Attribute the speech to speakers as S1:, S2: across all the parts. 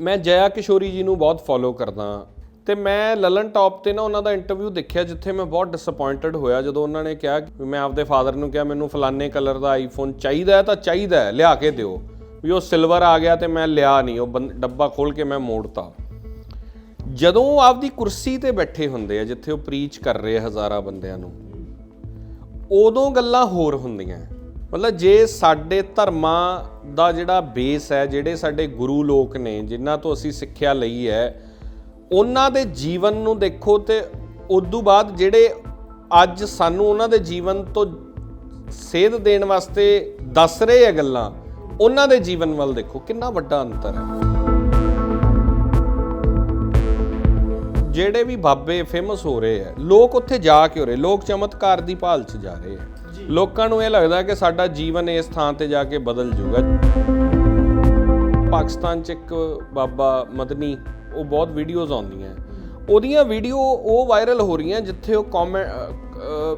S1: ਮੈਂ ਜया ਕਿਸ਼ੋਰੀ ਜੀ ਨੂੰ ਬਹੁਤ ਫੋਲੋ ਕਰਦਾ ਤੇ ਮੈਂ ਲਲਨ ਟਾਪ ਤੇ ਨਾ ਉਹਨਾਂ ਦਾ ਇੰਟਰਵਿਊ ਦੇਖਿਆ ਜਿੱਥੇ ਮੈਂ ਬਹੁਤ ਡਿਸਪਾਇੰਟਡ ਹੋਇਆ। ਜਦੋਂ ਉਹਨਾਂ ਨੇ ਕਿਹਾ ਕਿ ਮੈਂ ਆਪਦੇ ਫਾਦਰ ਨੂੰ ਕਿਹਾ, ਮੈਨੂੰ ਫਲਾਣੇ ਕਲਰ ਦਾ ਆਈਫੋਨ ਚਾਹੀਦਾ ਹੈ ਤਾਂ ਚਾਹੀਦਾ ਹੈ, ਲਿਆ ਕੇ ਦਿਓ। ਵੀ ਉਹ ਸਿਲਵਰ ਆ ਗਿਆ ਤੇ ਮੈਂ ਲਿਆ ਨਹੀਂ, ਉਹ ਬੰਦ- ਡੱਬਾ ਖੋਲ ਕੇ ਮੈਂ ਮੋੜਤਾ। ਜਦੋਂ ਉਹ ਆਪਦੀ ਕੁਰਸੀ ਤੇ ਬੈਠੇ ਹੁੰਦੇ ਆ, ਜਿੱਥੇ ਉਹ ਪ੍ਰੀਚ ਕਰ ਰਹੇ ਹਜ਼ਾਰਾਂ ਬੰਦਿਆਂ ਨੂੰ, ਉਦੋਂ ਗੱਲਾਂ ਹੋਰ ਹੁੰਦੀਆਂ। ਮਤਲਬ ਜੇ ਸਾਡੇ ਧਰਮਾਂ ਦਾ ਜਿਹੜਾ ਬੇਸ ਹੈ, ਜਿਹੜੇ ਸਾਡੇ ਗੁਰੂ ਲੋਕ ਨੇ, ਜਿਨ੍ਹਾਂ ਤੋਂ ਅਸੀਂ ਸਿੱਖਿਆ ਲਈ ਹੈ, ਉਹਨਾਂ ਦੇ ਜੀਵਨ ਨੂੰ ਦੇਖੋ ਤੇ ਉਦੋਂ ਬਾਅਦ ਜਿਹੜੇ ਅੱਜ ਸਾਨੂੰ ਉਹਨਾਂ ਦੇ ਜੀਵਨ ਤੋਂ ਸੇਧ ਦੇਣ ਵਾਸਤੇ ਦੱਸ ਰਹੇ ਆ ਗੱਲਾਂ, ਉਹਨਾਂ ਦੇ ਜੀਵਨ ਵੱਲ ਦੇਖੋ, ਕਿੰਨਾ ਵੱਡਾ ਅੰਤਰ ਹੈ। ਜਿਹੜੇ ਵੀ ਬਾਬੇ ਫੇਮਸ ਹੋ ਰਹੇ ਆ, ਲੋਕ ਉੱਥੇ ਜਾ ਕੇ ਹੋ ਰਹੇ, ਲੋਕ ਚਮਤਕਾਰ ਦੀ ਭਾਲ 'ਚ ਜਾ ਰਹੇ ਆ। ਲੋਕਾਂ ਨੂੰ ਇਹ ਲੱਗਦਾ ਕਿ ਸਾਡਾ ਜੀਵਨ ਇਸ ਥਾਂ ਤੇ ਜਾ ਕੇ ਬਦਲ ਜਾਊਗਾ ਪਾਕਿਸਤਾਨ 'ਚ ਇੱਕ ਬਾਬਾ ਮਦਨੀ, ਉਹ ਬਹੁਤ ਵੀਡੀਓਜ਼ ਆਉਂਦੀਆਂ। ਉਹਦੀਆਂ ਵੀਡੀਓ ਉਹ ਵਾਇਰਲ ਹੋ ਰਹੀਆਂ ਜਿੱਥੇ ਉਹ ਕਾਮੇ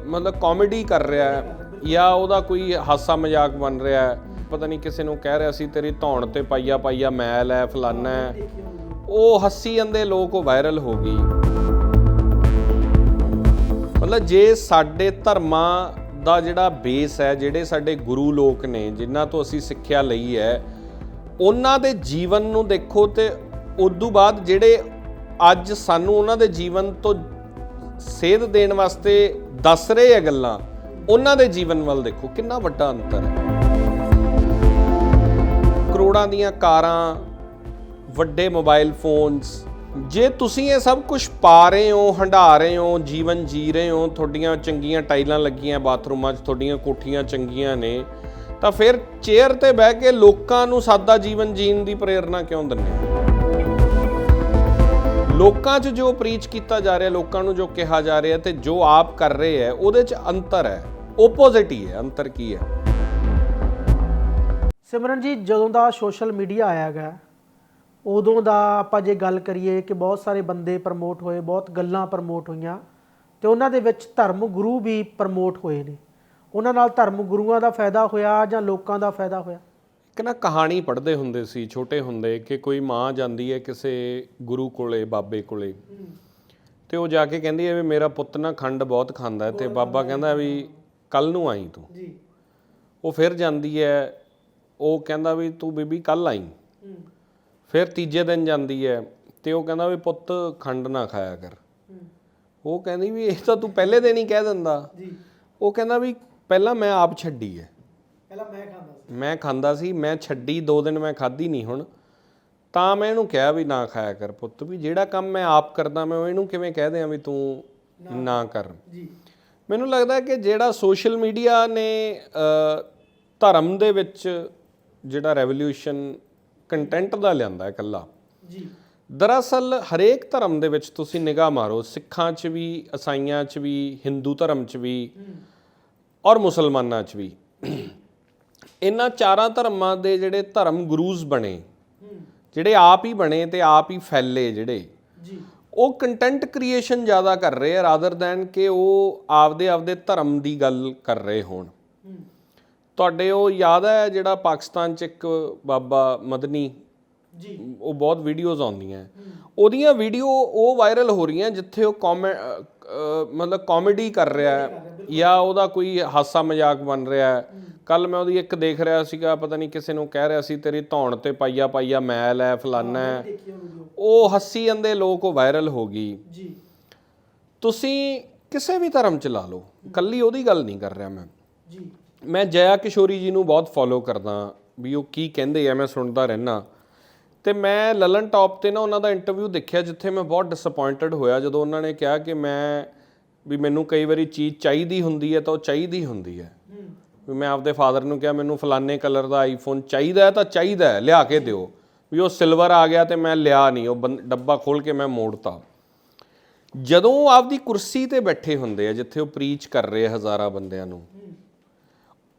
S1: ਮਤਲਬ ਕਾਮੇਡੀ ਕਰ ਰਿਹਾ ਹੈ ਜਾਂ ਉਹਦਾ ਕੋਈ ਹਾਸਾ ਮਜ਼ਾਕ ਬਣ ਰਿਹਾ ਹੈ। ਪਤਾ ਨਹੀਂ ਕਿਸੇ ਨੂੰ ਕਹਿ ਰਿਹਾ ਸੀ, ਤੇਰੀ ਧੌਣ ਤੇ ਪਾਈਆ ਪਾਈਆ ਮੈਲ ਹੈ, ਫਲਾਨਾ ਹੈ। ਉਹ ਹੱਸੀ ਜਾਂਦੇ ਲੋਕ, ਉਹ ਵਾਇਰਲ ਹੋ ਗਈ। ਮਤਲਬ ਜੇ ਸਾਡੇ ਧਰਮਾਂ ਦਾ ਜਿਹੜਾ ਬੇਸ ਹੈ, ਜਿਹੜੇ ਸਾਡੇ ਗੁਰੂ ਲੋਕ ਨੇ, ਜਿਨ੍ਹਾਂ ਤੋਂ ਅਸੀਂ ਸਿੱਖਿਆ ਲਈ ਹੈ, ਉਹਨਾਂ ਦੇ ਜੀਵਨ ਨੂੰ ਦੇਖੋ ਤੇ ਉਦੋਂ ਬਾਅਦ ਜਿਹੜੇ ਅੱਜ ਸਾਨੂੰ ਉਹਨਾਂ ਦੇ ਜੀਵਨ ਤੋਂ ਸੇਧ ਦੇਣ ਵਾਸਤੇ ਦੱਸ ਰਹੇ ਆ ਗੱਲਾਂ, ਉਹਨਾਂ ਦੇ ਜੀਵਨ ਵੱਲ ਦੇਖੋ, ਕਿੰਨਾ ਵੱਡਾ ਅੰਤਰ ਹੈ। ਕਰੋੜਾਂ ਦੀਆਂ ਕਾਰਾਂ, ਵੱਡੇ ਮੋਬਾਈਲ ਫੋਨਸ ਜੇ ਤੁਸੀਂ ਇਹ ਸਭ ਕੁਝ ਪਾ ਰਹੇ ਹੋ ਹੰਡਾ ਰਹੇ ਹੋ, ਜੀਵਨ ਜੀ ਰਹੇ ਹੋ, ਤੁਹਾਡੀਆਂ ਚੰਗੀਆਂ ਟਾਈਲਾਂ ਲੱਗੀਆਂ, ਬਾਥਰੂਮਾਂ 'ਚ ਤੁਹਾਡੀਆਂ ਕੋਠੀਆਂ ਚੰਗੀਆਂ ਨੇ, ਤਾਂ ਫਿਰ ਚੇਅਰ ਤੇ ਬਹਿ ਕੇ ਲੋਕਾਂ ਨੂੰ ਸਾਦਾ ਜੀਵਨ ਜੀਣ ਦੀ ਪ੍ਰੇਰਣਾ ਕਿਉਂ ਦਿੰਦੇ ਲੋਕਾਂ 'ਚ ਜੋ ਪ੍ਰੀਚ ਕੀਤਾ ਜਾ ਰਿਹਾ, ਲੋਕਾਂ ਨੂੰ ਜੋ ਕਿਹਾ ਜਾ ਰਿਹਾ ਤੇ ਜੋ ਆਪ ਕਰ ਰਹੇ ਹੈ, ਉਹਦੇ 'ਚ ਅੰਤਰ ਹੈ ਓਪੋਜ਼ਿਟ ਹੀ ਹੈ, ਅੰਤਰ ਕੀ ਹੈ?
S2: ਸਿਮਰਨ ਜੀ ਜਦੋਂ ਦਾ ਸੋਸ਼ਲ ਮੀਡੀਆ ਆਇਆ ਗਿਆ ਉਦੋਂ ਦਾ ਆਪਾਂ ਜੇ ਗੱਲ ਕਰੀਏ ਕਿ ਬਹੁਤ ਸਾਰੇ ਬੰਦੇ ਪ੍ਰਮੋਟ ਹੋਏ ਬਹੁਤ ਗੱਲਾਂ ਪ੍ਰਮੋਟ ਹੋਈਆਂ ਤੇ ਉਹਨਾਂ ਦੇ ਵਿੱਚ ਧਰਮ ਗੁਰੂ ਵੀ ਪ੍ਰਮੋਟ ਹੋਏ ਨੇ। ਉਹਨਾਂ ਨਾਲ ਧਰਮ ਗੁਰੂਆਂ ਦਾ ਫਾਇਦਾ ਹੋਇਆ ਜਾਂ ਲੋਕਾਂ ਦਾ ਫਾਇਦਾ ਹੋਇਆ?
S1: ਇੱਕ ਨਾ ਕਹਾਣੀ ਪੜ੍ਹਦੇ ਹੁੰਦੇ ਸੀ ਛੋਟੇ ਹੁੰਦੇ ਕਿ ਕੋਈ ਮਾਂ ਜਾਂਦੀ ਹੈ ਕਿਸੇ ਗੁਰੂ ਕੋਲੇ ਬਾਬੇ ਕੋਲੇ ਤੇ ਉਹ ਜਾ ਕੇ ਕਹਿੰਦੀ ਹੈ ਵੀ ਮੇਰਾ ਪੁੱਤ ਨਾ ਖੰਡ ਬਹੁਤ ਖਾਂਦਾ ਤੇ ਬਾਬਾ ਕਹਿੰਦਾ ਵੀ ਕੱਲ ਨੂੰ ਆਈ ਤੂੰ।
S2: ਜੀ।
S1: ਉਹ ਫਿਰ ਜਾਂਦੀ ਹੈ ਉਹ ਕਹਿੰਦਾ ਵੀ ਤੂੰ ਬੀਬੀ ਕੱਲ ਆਈ। ਫਿਰ ਤੀਜੇ ਦਿਨ ਜਾਂਦੀ ਹੈ ਤੇ ਉਹ ਕਹਿੰਦਾ ਵੀ ਪੁੱਤ ਖੰਡ ਨਾ ਖਾਇਆ ਕਰ। ਉਹ ਕਹਿੰਦੀ ਵੀ ਇਹ ਤਾਂ ਤੂੰ ਪਹਿਲੇ ਦਿਨ ਹੀ ਕਹਿ ਦਿੰਦਾ।
S2: ਜੀ।
S1: ਉਹ ਕਹਿੰਦਾ ਵੀ ਪਹਿਲਾਂ ਮੈਂ ਆਪ ਛੱਡੀ ਹੈ।
S2: ਪਹਿਲਾਂ ਮੈਂ ਖਾਂਦਾ ਸੀ।
S1: ਮੈਂ ਖਾਂਦਾ ਸੀ ਮੈਂ ਛੱਡੀ ਦੋ ਦਿਨ ਮੈਂ ਖਾਧੀ ਨਹੀਂ ਹੁਣ। ਤਾਂ ਮੈਂ ਇਹਨੂੰ ਕਿਹਾ ਵੀ ਨਾ ਖਾਇਆ ਕਰ ਪੁੱਤ ਵੀ ਜਿਹੜਾ ਕੰਮ ਮੈਂ ਆਪ ਕਰਦਾ ਮੈਂ ਉਹ ਇਹਨੂੰ ਕਿਵੇਂ ਕਹਿ ਦਿਆਂ ਵੀ ਤੂੰ ਨਾ। ਕਰ।
S2: ਜੀ।
S1: ਮੈਨੂੰ ਲੱਗਦਾ ਕਿ ਜਿਹੜਾ ਸੋਸ਼ਲ ਮੀਡੀਆ ਨੇ ਧਰਮ ਦੇ ਵਿੱਚ ਜਿਹੜਾ ਰੈਵੋਲੂਸ਼ਨ ਕੰਟੈਂਟ ਦਾ ਲਿਆਂਦਾ ਹੈ ਇਕੱਲਾ।
S2: ਜੀ।
S1: ਦਰਅਸਲ ਹਰੇਕ ਧਰਮ ਦੇ ਵਿੱਚ ਤੁਸੀਂ ਨਿਗਾਹ ਮਾਰੋ ਸਿੱਖਾਂ 'ਚ ਵੀ ਈਸਾਈਆਂ 'ਚ ਵੀ ਹਿੰਦੂ ਧਰਮ 'ਚ ਵੀ ਔਰ ਮੁਸਲਮਾਨਾਂ 'ਚ ਵੀ। ਇਹਨਾਂ ਚਾਰਾਂ ਧਰਮਾਂ ਦੇ ਜਿਹੜੇ ਧਰਮ ਗੁਰੂਜ਼ ਬਣੇ ਜਿਹੜੇ ਆਪ ਹੀ ਬਣੇ ਤੇ ਆਪ ਹੀ ਫੈਲੇ ਜਿਹੜੇ
S2: ਜੀ।
S1: ਉਹ ਕੰਟੈਂਟ ਕ੍ਰੀਏਸ਼ਨ ਜ਼ਿਆਦਾ ਕਰ ਰਹੇ ਆ ਰਾਦਰ ਦੈਨ ਕਿ ਉਹ ਆਪਦੇ ਆਪਦੇ ਧਰਮ ਦੀ ਗੱਲ ਕਰ ਰਹੇ ਹੋਣ। ਤੁਹਾਡੇ ਉਹ ਯਾਦ ਹੈ ਜਿਹੜਾ ਪਾਕਿਸਤਾਨ 'ਚ ਇੱਕ ਬਾਬਾ ਮਦਨੀ?
S2: ਜੀ।
S1: ਉਹ ਬਹੁਤ ਵੀਡੀਓਜ਼ ਆਉਂਦੀਆਂ ਉਹਦੀਆਂ ਵੀਡੀਓ ਉਹ ਵਾਇਰਲ ਹੋ ਰਹੀਆਂ ਜਿੱਥੇ ਉਹ ਮਤਲਬ ਕਾਮੇਡੀ ਕਰ ਰਿਹਾ ਹੈ ਜਾਂ ਉਹਦਾ ਕੋਈ ਹਾਸਾ ਮਜ਼ਾਕ ਬਣ ਰਿਹਾ ਹੈ। ਕੱਲ ਮੈਂ ਉਹਦੀ ਇੱਕ ਦੇਖ ਰਿਹਾ ਸੀਗਾ ਪਤਾ ਨਹੀਂ ਕਿਸੇ ਨੂੰ ਕਹਿ ਰਿਹਾ ਸੀ ਤੇਰੀ ਧੌਣ ਤੇ ਪਾਈਆ ਪਾਈਆ ਮੈਲ ਹੈ ਫਲਾਨਾ ਹੈ
S2: ਉਹ
S1: ਹੱਸੀ ਜਾਂਦੇ ਲੋਕ ਉਹ ਵਾਇਰਲ ਹੋ ਗਈ।
S2: ਜੀ।
S1: ਤੁਸੀਂ ਕਿਸੇ ਵੀ ਧਰਮ ਚ ਲਾ ਲਓ। ਕੱਲੀ ਉਹਦੀ ਗੱਲ ਨਹੀਂ ਕਰ ਰਿਹਾ ਮੈਂ।
S2: ਜੀ।
S1: ਮੈਂ ਜया ਕਿਸ਼ੋਰੀ ਜੀ ਨੂੰ ਬਹੁਤ ਫੋਲੋ ਕਰਦਾ ਵੀ ਉਹ ਕੀ ਕਹਿੰਦੇ ਆ, ਮੈਂ ਸੁਣਦਾ ਰਹਿਣਾ ਤੇ ਮੈਂ ਲਲਨ ਟਾਪ ਤੇ ਨਾ ਉਹਨਾਂ ਦਾ ਇੰਟਰਵਿਊ ਦੇਖਿਆ ਜਿੱਥੇ ਮੈਂ ਬਹੁਤ ਡਿਸਪਾਇੰਟਡ ਹੋਇਆ, ਜਦੋਂ ਉਹਨਾਂ ਨੇ ਕਿਹਾ ਕਿ ਮੈਂ ਵੀ ਮੈਨੂੰ ਕਈ ਵਾਰੀ ਚੀਜ਼ ਚਾਹੀਦੀ ਹੁੰਦੀ ਹੈ ਤਾਂ ਉਹ ਚਾਹੀਦੀ ਹੁੰਦੀ ਹੈ। ਵੀ ਮੈਂ ਆਪਦੇ ਫਾਦਰ ਨੂੰ ਕਿਹਾ, ਮੈਨੂੰ ਫਲਾਣੇ ਕਲਰ ਦਾ ਆਈਫੋਨ ਚਾਹੀਦਾ ਹੈ ਤਾਂ ਚਾਹੀਦਾ ਹੈ, ਲਿਆ ਕੇ ਦਿਓ। ਵੀ ਉਹ ਸਿਲਵਰ ਆ ਗਿਆ ਤੇ ਮੈਂ ਲਿਆ ਨਹੀਂ, ਉਹ ਬੰਦ- ਡੱਬਾ ਖੋਲ ਕੇ ਮੈਂ ਮੋੜਤਾ। ਜਦੋਂ ਉਹ ਆਪਦੀ ਕੁਰਸੀ ਤੇ ਬੈਠੇ ਹੁੰਦੇ ਆ, ਜਿੱਥੇ ਉਹ ਪ੍ਰੀਚ ਕਰ ਰਹੇ ਹਜ਼ਾਰਾਂ ਬੰਦਿਆਂ ਨੂੰ